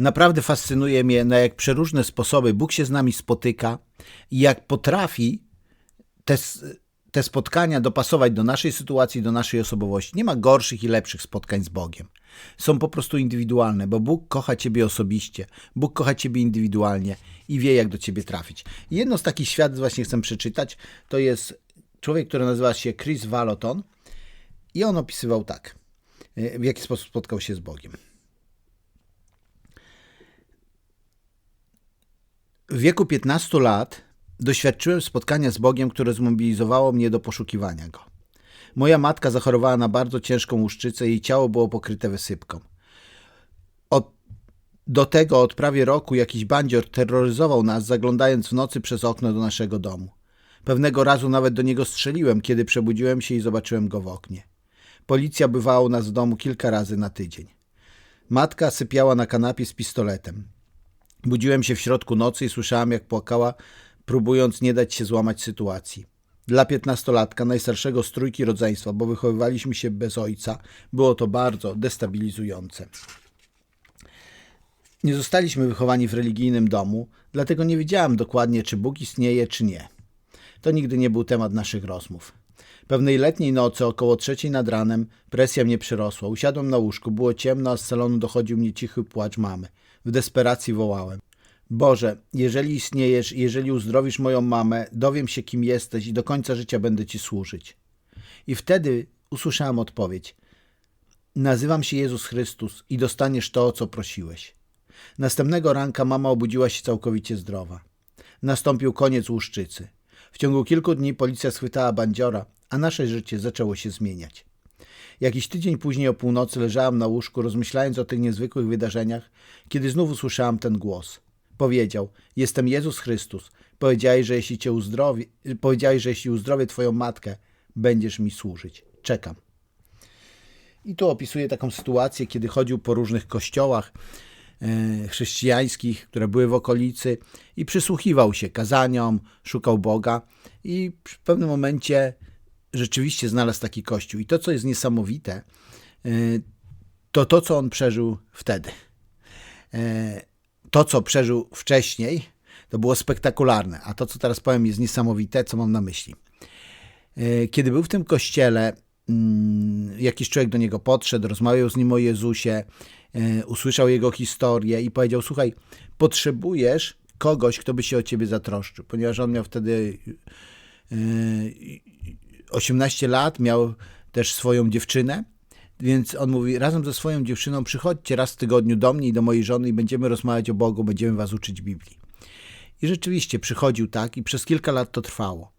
Naprawdę fascynuje mnie, na jak przeróżne sposoby Bóg się z nami spotyka i jak potrafi te, te spotkania dopasować do naszej sytuacji, do naszej osobowości. Nie ma gorszych i lepszych spotkań z Bogiem. Są po prostu indywidualne, bo Bóg kocha Ciebie osobiście, Bóg kocha Ciebie indywidualnie i wie, jak do Ciebie trafić. Jedno z takich świadectw właśnie chcę przeczytać, to jest człowiek, który nazywa się Chris Valoton i on opisywał tak, w jaki sposób spotkał się z Bogiem. W wieku 15 lat doświadczyłem spotkania z Bogiem, które zmobilizowało mnie do poszukiwania Go. Moja matka zachorowała na bardzo ciężką łuszczycę i jej ciało było pokryte wysypką. Od, do tego od prawie roku jakiś bandzior terroryzował nas, zaglądając w nocy przez okno do naszego domu. Pewnego razu nawet do niego strzeliłem, kiedy przebudziłem się i zobaczyłem go w oknie. Policja bywała u nas w domu kilka razy na tydzień. Matka sypiała na kanapie z pistoletem. Budziłem się w środku nocy i słyszałem, jak płakała, próbując nie dać się złamać sytuacji. Dla piętnastolatka, najstarszego z trójki rodzeństwa, bo wychowywaliśmy się bez ojca, było to bardzo destabilizujące. Nie zostaliśmy wychowani w religijnym domu, dlatego nie wiedziałem dokładnie, czy Bóg istnieje, czy nie. To nigdy nie był temat naszych rozmów. Pewnej letniej nocy, około trzeciej nad ranem, presja mnie przyrosła. Usiadłem na łóżku, było ciemno, a z salonu dochodził mnie cichy płacz mamy. W desperacji wołałem. Boże, jeżeli istniejesz, jeżeli uzdrowisz moją mamę, dowiem się, kim jesteś i do końca życia będę Ci służyć. I wtedy usłyszałem odpowiedź. Nazywam się Jezus Chrystus i dostaniesz to, o co prosiłeś. Następnego ranka mama obudziła się całkowicie zdrowa. Nastąpił koniec łuszczycy. W ciągu kilku dni policja schwytała bandziora, a nasze życie zaczęło się zmieniać. Jakiś tydzień później o północy leżałem na łóżku, rozmyślając o tych niezwykłych wydarzeniach, kiedy znów usłyszałem ten głos. Powiedział: Jestem Jezus Chrystus. Powiedziałeś, że jeśli cię uzdrowi, powiedziałeś, że jeśli uzdrowię twoją matkę, będziesz mi służyć. Czekam. I tu opisuje taką sytuację, kiedy chodził po różnych kościołach e, chrześcijańskich, które były w okolicy i przysłuchiwał się kazaniom, szukał Boga i w pewnym momencie rzeczywiście znalazł taki kościół. I to, co jest niesamowite, e, to to, co on przeżył wtedy. E, to, co przeżył wcześniej, to było spektakularne, a to, co teraz powiem, jest niesamowite, co mam na myśli. E, kiedy był w tym kościele, mm, jakiś człowiek do niego podszedł, rozmawiał z nim o Jezusie, usłyszał jego historię i powiedział: Słuchaj, potrzebujesz kogoś, kto by się o ciebie zatroszczył, ponieważ on miał wtedy 18 lat, miał też swoją dziewczynę, więc on mówi, razem ze swoją dziewczyną przychodźcie raz w tygodniu do mnie i do mojej żony i będziemy rozmawiać o Bogu, będziemy was uczyć Biblii. I rzeczywiście przychodził tak i przez kilka lat to trwało.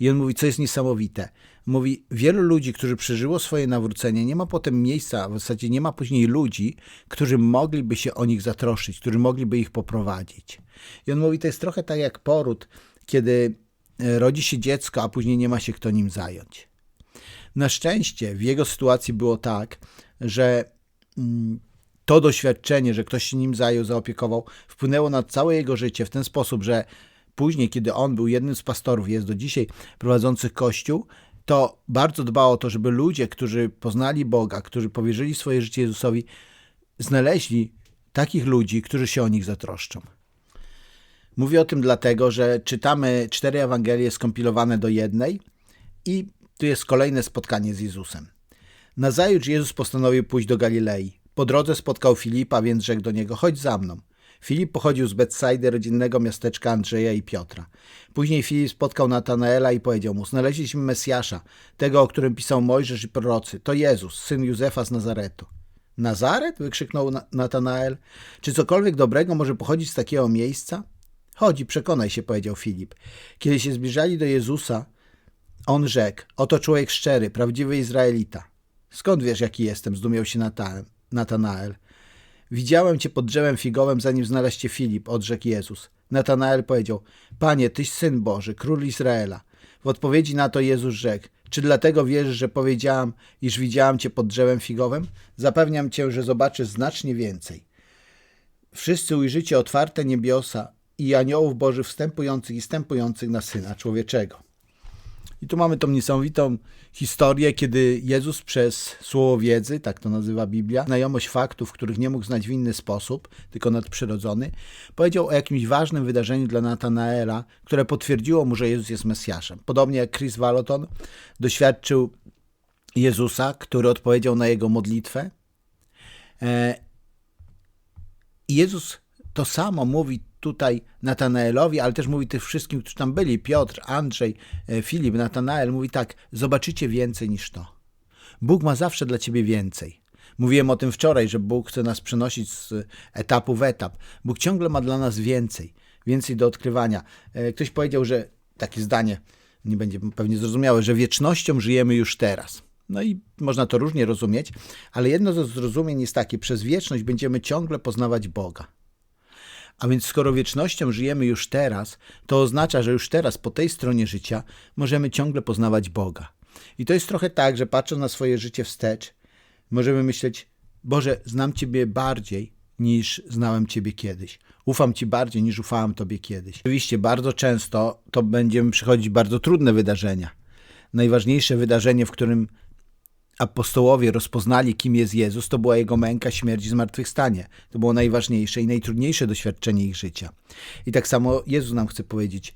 I on mówi, co jest niesamowite. Mówi, wielu ludzi, którzy przeżyło swoje nawrócenie, nie ma potem miejsca, w zasadzie nie ma później ludzi, którzy mogliby się o nich zatroszczyć, którzy mogliby ich poprowadzić. I on mówi, to jest trochę tak jak poród, kiedy rodzi się dziecko, a później nie ma się kto nim zająć. Na szczęście w jego sytuacji było tak, że mm, to doświadczenie, że ktoś się nim zajął, zaopiekował, wpłynęło na całe jego życie w ten sposób, że później, kiedy on był jednym z pastorów, jest do dzisiaj prowadzących kościół, to bardzo dbał o to, żeby ludzie, którzy poznali Boga, którzy powierzyli swoje życie Jezusowi, znaleźli takich ludzi, którzy się o nich zatroszczą. Mówię o tym dlatego, że czytamy cztery Ewangelie skompilowane do jednej i tu jest kolejne spotkanie z Jezusem. Nazajutrz Jezus postanowił pójść do Galilei. Po drodze spotkał Filipa, więc rzekł do niego, chodź za mną. Filip pochodził z Betsaidy, rodzinnego miasteczka Andrzeja i Piotra. Później Filip spotkał Natanaela i powiedział mu, znaleźliśmy Mesjasza, tego, o którym pisał Mojżesz i prorocy. To Jezus, syn Józefa z Nazaretu. Nazaret? wykrzyknął Natanael. Czy cokolwiek dobrego może pochodzić z takiego miejsca? Chodź przekonaj się, powiedział Filip. Kiedy się zbliżali do Jezusa, on rzekł, oto człowiek szczery, prawdziwy Izraelita. Skąd wiesz, jaki jestem? Zdumiał się Natanael. Widziałem cię pod drzewem figowym, zanim znalazł Filip, odrzekł Jezus. Natanael powiedział, Panie, tyś Syn Boży, Król Izraela. W odpowiedzi na to Jezus rzekł, czy dlatego wierzysz, że powiedziałam, iż widziałam cię pod drzewem figowym? Zapewniam cię, że zobaczysz znacznie więcej. Wszyscy ujrzycie otwarte niebiosa i aniołów Bożych wstępujących i wstępujących na Syna Człowieczego. I tu mamy tą niesamowitą historię, kiedy Jezus przez słowo wiedzy, tak to nazywa Biblia, znajomość faktów, których nie mógł znać w inny sposób, tylko nadprzyrodzony, powiedział o jakimś ważnym wydarzeniu dla Natanaela, które potwierdziło mu, że Jezus jest Mesjaszem. Podobnie jak Chris Valoton doświadczył Jezusa, który odpowiedział na jego modlitwę. E, I Jezus to samo mówi tutaj Natanaelowi, ale też mówi tych wszystkim, którzy tam byli, Piotr, Andrzej, e, Filip, Natanael, mówi tak, zobaczycie więcej niż to. Bóg ma zawsze dla ciebie więcej. Mówiłem o tym wczoraj, że Bóg chce nas przenosić z etapu w etap. Bóg ciągle ma dla nas więcej, więcej do odkrywania. E, ktoś powiedział, że takie zdanie, nie będzie pewnie zrozumiałe, że wiecznością żyjemy już teraz. No i można to różnie rozumieć, ale jedno ze zrozumień jest takie: przez wieczność będziemy ciągle poznawać Boga. A więc skoro wiecznością żyjemy już teraz, to oznacza, że już teraz po tej stronie życia możemy ciągle poznawać Boga. I to jest trochę tak, że patrząc na swoje życie wstecz, możemy myśleć: Boże, znam Ciebie bardziej niż znałem Ciebie kiedyś. Ufam Ci bardziej niż ufałem Tobie kiedyś. Oczywiście bardzo często to będziemy przychodzić bardzo trudne wydarzenia. Najważniejsze wydarzenie, w którym apostołowie rozpoznali, kim jest Jezus, to była jego męka, śmierć i zmartwychwstanie. To było najważniejsze i najtrudniejsze doświadczenie ich życia. I tak samo Jezus nam chce powiedzieć,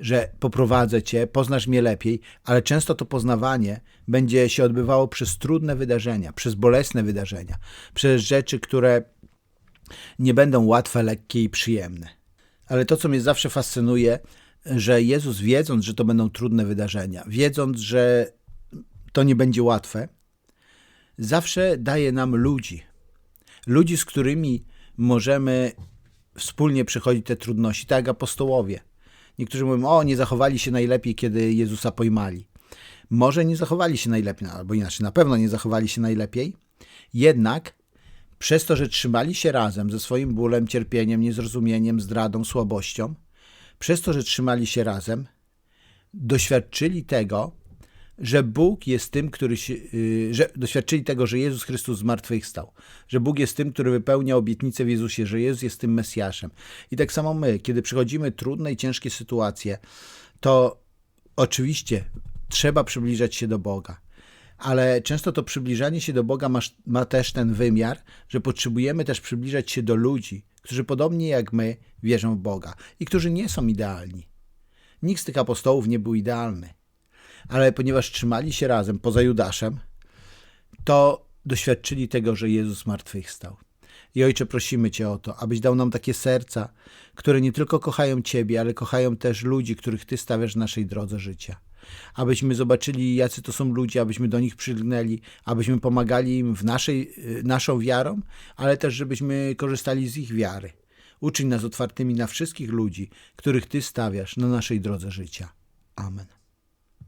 że poprowadzę cię, poznasz mnie lepiej, ale często to poznawanie będzie się odbywało przez trudne wydarzenia, przez bolesne wydarzenia, przez rzeczy, które nie będą łatwe, lekkie i przyjemne. Ale to, co mnie zawsze fascynuje, że Jezus, wiedząc, że to będą trudne wydarzenia, wiedząc, że to nie będzie łatwe, zawsze daje nam ludzi. Ludzi, z którymi możemy wspólnie przechodzić te trudności, tak jak apostołowie. Niektórzy mówią, o, nie zachowali się najlepiej, kiedy Jezusa pojmali. Może nie zachowali się najlepiej, albo inaczej, na pewno nie zachowali się najlepiej, jednak przez to, że trzymali się razem ze swoim bólem, cierpieniem, niezrozumieniem, zdradą, słabością, przez to, że trzymali się razem, doświadczyli tego, że Bóg jest tym, który się, y, że doświadczyli tego, że Jezus Chrystus zmartwychwstał, że Bóg jest tym, który wypełnia obietnicę w Jezusie, że Jezus jest tym Mesjaszem. I tak samo my, kiedy przychodzimy trudne i ciężkie sytuacje, to oczywiście trzeba przybliżać się do Boga. Ale często to przybliżanie się do Boga ma, ma też ten wymiar, że potrzebujemy też przybliżać się do ludzi, którzy podobnie jak my wierzą w Boga i którzy nie są idealni. Nikt z tych apostołów nie był idealny ale ponieważ trzymali się razem poza Judaszem, to doświadczyli tego, że Jezus zmartwychwstał. I Ojcze, prosimy Cię o to, abyś dał nam takie serca, które nie tylko kochają Ciebie, ale kochają też ludzi, których Ty stawiasz w naszej drodze życia. Abyśmy zobaczyli, jacy to są ludzie, abyśmy do nich przygnęli, abyśmy pomagali im w naszej, naszą wiarą, ale też, żebyśmy korzystali z ich wiary. Uczyń nas otwartymi na wszystkich ludzi, których Ty stawiasz na naszej drodze życia. Amen.